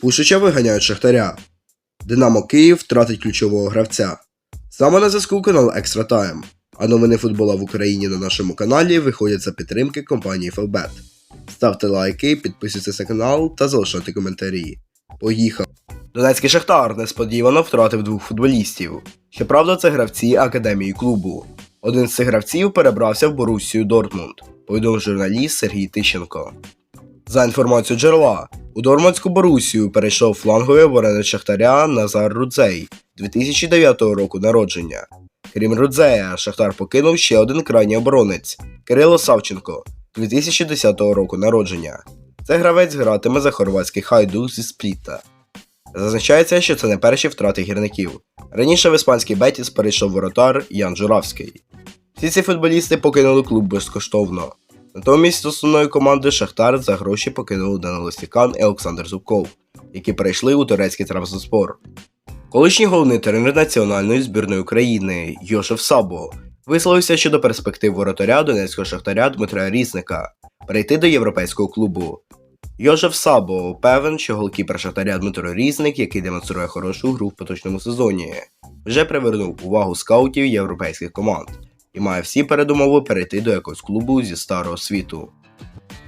Пушича виганяють Шахтаря. Динамо Київ втратить ключового гравця. Саме на зв'язку канал Екстра Тайм. А новини футбола в Україні на нашому каналі виходять за підтримки компанії Фелбет. Ставте лайки, підписуйтесь на канал та залишайте коментарі. Поїхав! Донецький Шахтар несподівано втратив двох футболістів. Щоправда, це гравці академії клубу. Один з цих гравців перебрався в Боруссію Дортмунд, повідомив журналіст Сергій Тищенко. За інформацією джерела, у Дормандську Борусію перейшов фланговий оборонець Шахтаря Назар Рудзей 2009 року народження. Крім Рудзея, Шахтар покинув ще один крайній оборонець Кирило Савченко 2010 року народження. Це гравець гратиме за хорватський хайдук зі Спліта. Зазначається, що це не перші втрати гірників. Раніше в іспанський Бетіс перейшов воротар Ян Журавський. Всі ці футболісти покинули клуб безкоштовно. Натомість основної команди Шахтар за гроші покинули Данило Стікан і Олександр Зубков, які перейшли у турецький Трабзонспор. Колишній головний тренер національної збірної України Йошеф Сабо висловився щодо перспектив воротаря донецького шахтаря Дмитра Різника перейти до європейського клубу. Йожеф Сабо певен, що голкіпер Шахтаря Дмитро Різник, який демонструє хорошу гру в поточному сезоні, вже привернув увагу скаутів європейських команд і має всі передумови перейти до якогось клубу зі старого світу.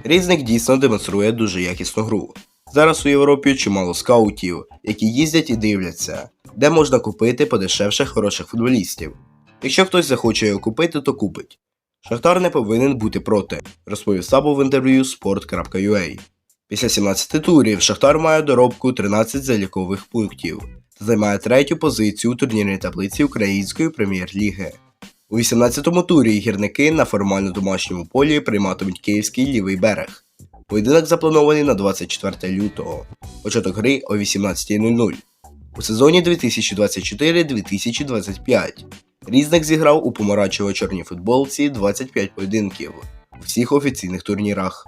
Різник дійсно демонструє дуже якісну гру. Зараз у Європі чимало скаутів, які їздять і дивляться, де можна купити подешевше хороших футболістів. Якщо хтось захоче його купити, то купить. Шахтар не повинен бути проти, розповів Сабо в інтерв'ю sport.ua. Після 17 турів Шахтар має доробку 13 залікових пунктів та займає третю позицію у турнірній таблиці Української прем'єр-ліги. У 18-му турі гірники на формально домашньому полі прийматимуть київський лівий берег. Поєдинок запланований на 24 лютого, початок гри о 18.00. У сезоні 2024-2025 Різник зіграв у помаранчево-чорній футболці 25 поєдинків у всіх офіційних турнірах.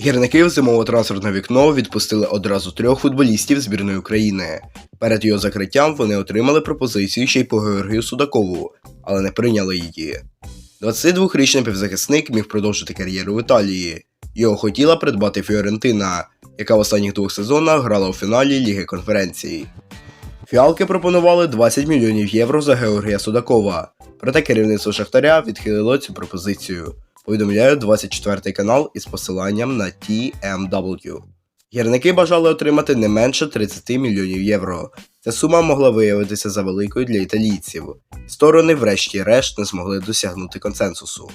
Гірники в зимове трансферне вікно відпустили одразу трьох футболістів збірної України. Перед його закриттям вони отримали пропозицію ще й по Георгію Судакову, але не прийняли її. 22-річний півзахисник міг продовжити кар'єру в Італії. Його хотіла придбати Фіорентина, яка в останніх двох сезонах грала у фіналі Ліги конференцій. Фіалки пропонували 20 мільйонів євро за Георгія Судакова, проте керівництво Шахтаря відхилило цю пропозицію. Повідомляє 24 канал із посиланням на TMW. Гірники бажали отримати не менше 30 мільйонів євро. Ця сума могла виявитися завеликою для італійців. Сторони, врешті-решт, не змогли досягнути консенсусу.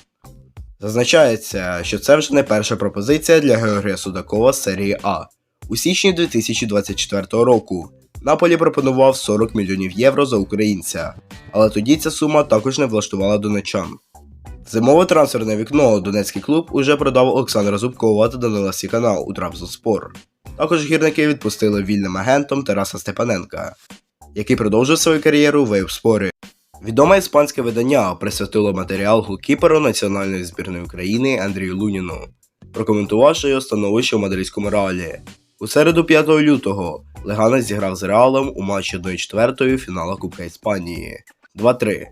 Зазначається, що це вже не перша пропозиція для Георгія Судакова серії А. У січні 2024 року Наполі пропонував 40 мільйонів євро за українця, але тоді ця сума також не влаштувала донечан. Зимове трансферне вікно Донецький клуб уже продав Олександра Зубкова та Данила Сікана у Трабзонспор. Також гірники відпустили вільним агентом Тараса Степаненка, який продовжив свою кар'єру в Вейпспорі. Відоме іспанське видання присвятило матеріал голкіперу національної збірної України Андрію Луніну, прокоментувавши його становище у мадридському реалі. У середу 5 лютого Леганець зіграв з Реалом у матчі 1-4 фіналу Кубка Іспанії 2-3.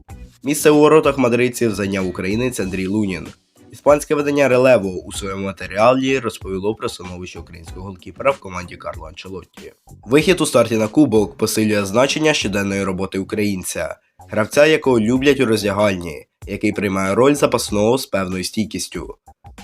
Місце у воротах мадридців зайняв українець Андрій Лунін. Іспанське видання Релево у своєму матеріалі розповіло про становище українського голкіпера в команді Карло Анчелотті. Вихід у старті на кубок посилює значення щоденної роботи українця, гравця, якого люблять у роздягальні, який приймає роль запасного з певною стійкістю.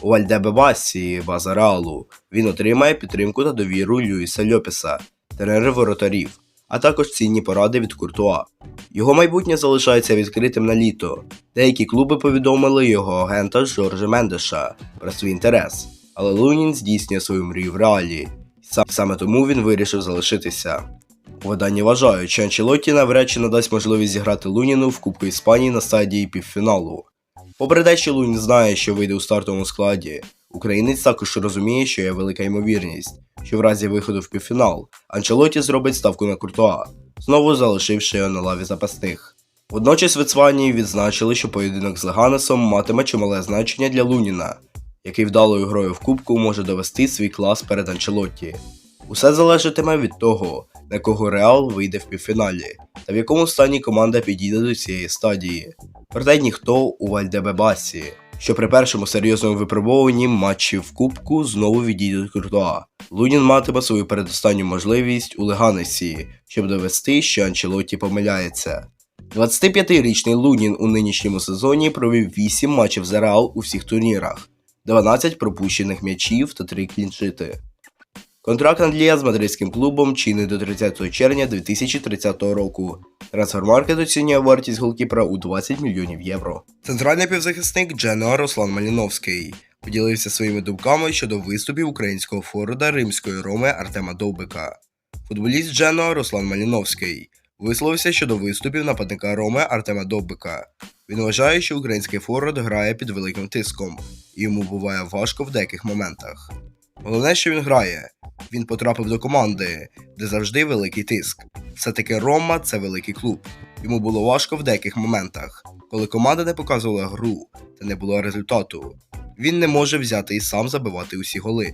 У Вальдебебасі, база Реалу, він отримає підтримку та довіру Люїса Льопеса, тренера воротарів, а також цінні поради від Куртуа. Його майбутнє залишається відкритим на літо. Деякі клуби повідомили його агента Жоржа Мендеша про свій інтерес, але Лунін здійснює свою мрію в реалі. Сам- Саме тому він вирішив залишитися. У виданні вважають, що Анчелотті навряд надасть можливість зіграти Луніну в Кубку Іспанії на стадії півфіналу. Попри те, що Лунін знає, що вийде у стартовому складі, українець також розуміє, що є велика ймовірність, що в разі виходу в півфінал Анчелотті зробить ставку на Куртуа, знову залишивши його на лаві запасних. Водночас в Іспанії відзначили, що поєдинок з Леганесом матиме чимале значення для Луніна, який вдалою грою в Кубку може довести свій клас перед Анчелотті. Усе залежатиме від того, на кого Реал вийде в півфіналі, та в якому стані команда підійде до цієї стадії. Проте ніхто у Вальдебебасі, що при першому серйозному випробуванні матчі в Кубку знову відійдуть Куртуа. Лунін матиме свою передостанню можливість у Леганесі, щоб довести, що Анчелоті помиляється. 25-річний Лунін у нинішньому сезоні провів 8 матчів за Реал у всіх турнірах, 12 пропущених м'ячів та 3 кліншити. Контракт Андрія з мадридським клубом чинний до 30 червня 2030 року. Трансфермаркет оцінює вартість голкіпера у 20 мільйонів євро. Центральний півзахисник Дженоа Руслан Маліновський поділився своїми думками щодо виступів українського форварда римської роми Артема Довбика. Футболіст Дженоа Руслан Маліновський висловився щодо виступів нападника Роми Артема Довбика. Він вважає, що український форвард грає під великим тиском, і йому буває важко в деяких моментах. Головне, що він грає. Він потрапив до команди, де завжди великий тиск. Все-таки Рома це великий клуб. Йому було важко в деяких моментах, коли команда не показувала гру та не було результату. Він не може взяти і сам забивати усі голи.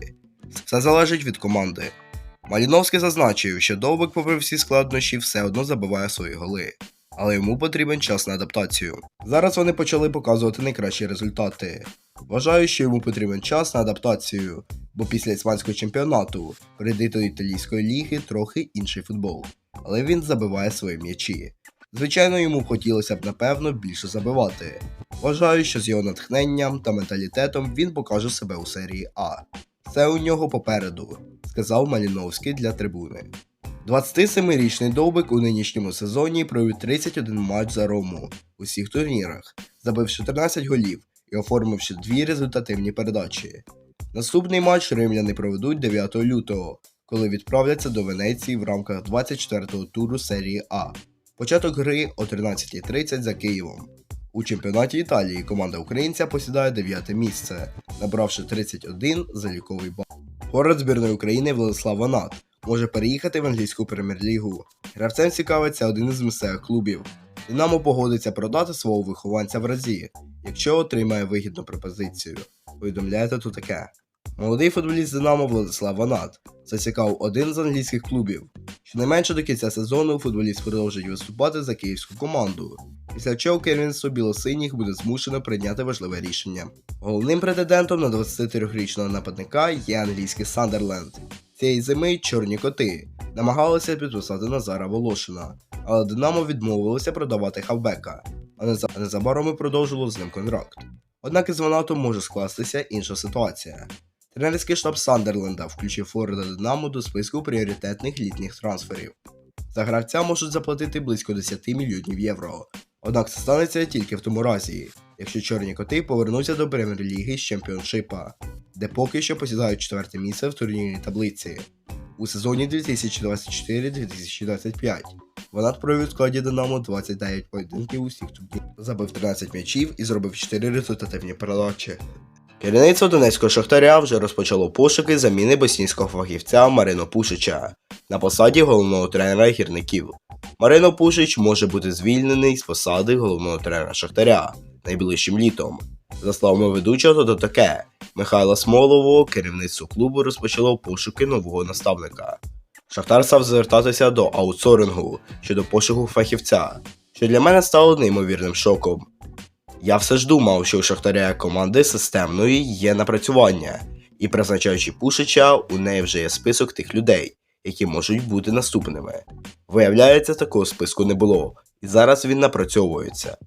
Все залежить від команди. Маліновський зазначив, що Довбик, попри всі складнощі, все одно забиває свої голи, але йому потрібен час на адаптацію. Зараз вони почали показувати найкращі результати. Вважаю, що йому потрібен час на адаптацію, бо після іспанського чемпіонату прийти до італійської ліги трохи інший футбол, але він забиває свої м'ячі. Звичайно, йому хотілося б напевно більше забивати. Вважаю, що з його натхненням та менталітетом він покаже себе у серії А. Це у нього попереду, сказав Маліновський для трибуни. 27-річний Довбик у нинішньому сезоні провів 31 матч за Рому у всіх турнірах, забив 14 голів і оформивши дві результативні передачі. Наступний матч римляни проведуть 9 лютого, коли відправляться до Венеції в рамках 24-го туру серії А. Початок гри о 13.30 за Києвом. У чемпіонаті Італії команда українця посідає 9 місце, набравши 31 заліковий бал. Город збірної України Владислав Ванат може переїхати в англійську прем'єр-лігу. Гравцем цікавиться один із місцевих клубів. Динамо погодиться продати свого вихованця в разі, якщо отримає вигідну пропозицію. Повідомляє тут таке. Молодий футболіст Динамо Владислав Ванат зацікавив один з англійських клубів. Щонайменше до кінця сезону футболіст продовжить виступати за київську команду, після чого керівництво білосиніх буде змушено прийняти важливе рішення. Головним претендентом на 23-річного нападника є англійський Сандерленд. Цієї зими чорні коти намагалися підписати Назара Волошина, але Динамо відмовилося продавати хавбека, а неза- незабаром і продовжило з ним контракт. Однак із Ванатом може скластися інша ситуація. Тренерський штаб Сандерленда включив Форварда Динамо до списку пріоритетних літніх трансферів. За гравця можуть заплатити близько 10 мільйонів євро. Однак це станеться тільки в тому разі, якщо чорні коти повернуться до прем'єр-ліги з чемпіоншипа, де поки що посідають четверте місце в турнірній таблиці. У сезоні 2024-2025 Ванат провів у складі Динамо 29 поєдинків у всіх турнірах, забив 13 м'ячів і зробив 4 результативні передачі. Керівництво Донецького Шахтаря вже розпочало пошуки заміни боснійського фахівця Марино Пушича на посаді головного тренера гірників. Марино Пушич може бути звільнений з посади головного тренера Шахтаря найближчим літом. За словами ведучого, то таке Михайла Смолового керівництво клубу розпочало пошуки нового наставника. Шахтар став звертатися до аутсорингу щодо пошуку фахівця, що для мене стало неймовірним шоком. Я все ж думав, що у Шахтаря команди системної є напрацювання, і призначаючи Пушича, у неї вже є список тих людей, які можуть бути наступними. Виявляється, такого списку не було, і зараз він напрацьовується.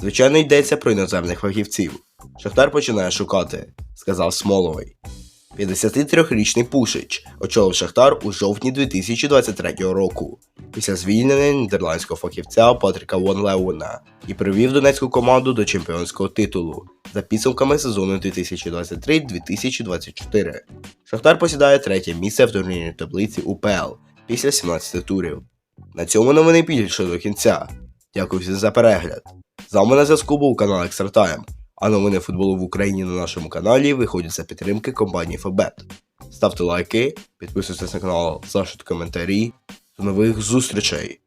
Звичайно, йдеться про іноземних фахівців. Шахтар починає шукати, сказав Смоловий. 53-річний Пушич очолив Шахтар у жовтні 2023 року після звільнення нідерландського фахівця Патріка Вон Леуна і привів донецьку команду до чемпіонського титулу за підсумками сезону 2023-2024. Шахтар посідає третє місце в турнірній таблиці УПЛ після 17 турів. На цьому новини більше до кінця. Дякую всім за перегляд. З вами на зв'язку був канал Extra Time, а новини футболу в Україні на нашому каналі виходять за підтримки компанії Фабет. Ставте лайки, підписуйтесь на канал, залишайте коментарі. До нових зустрічей!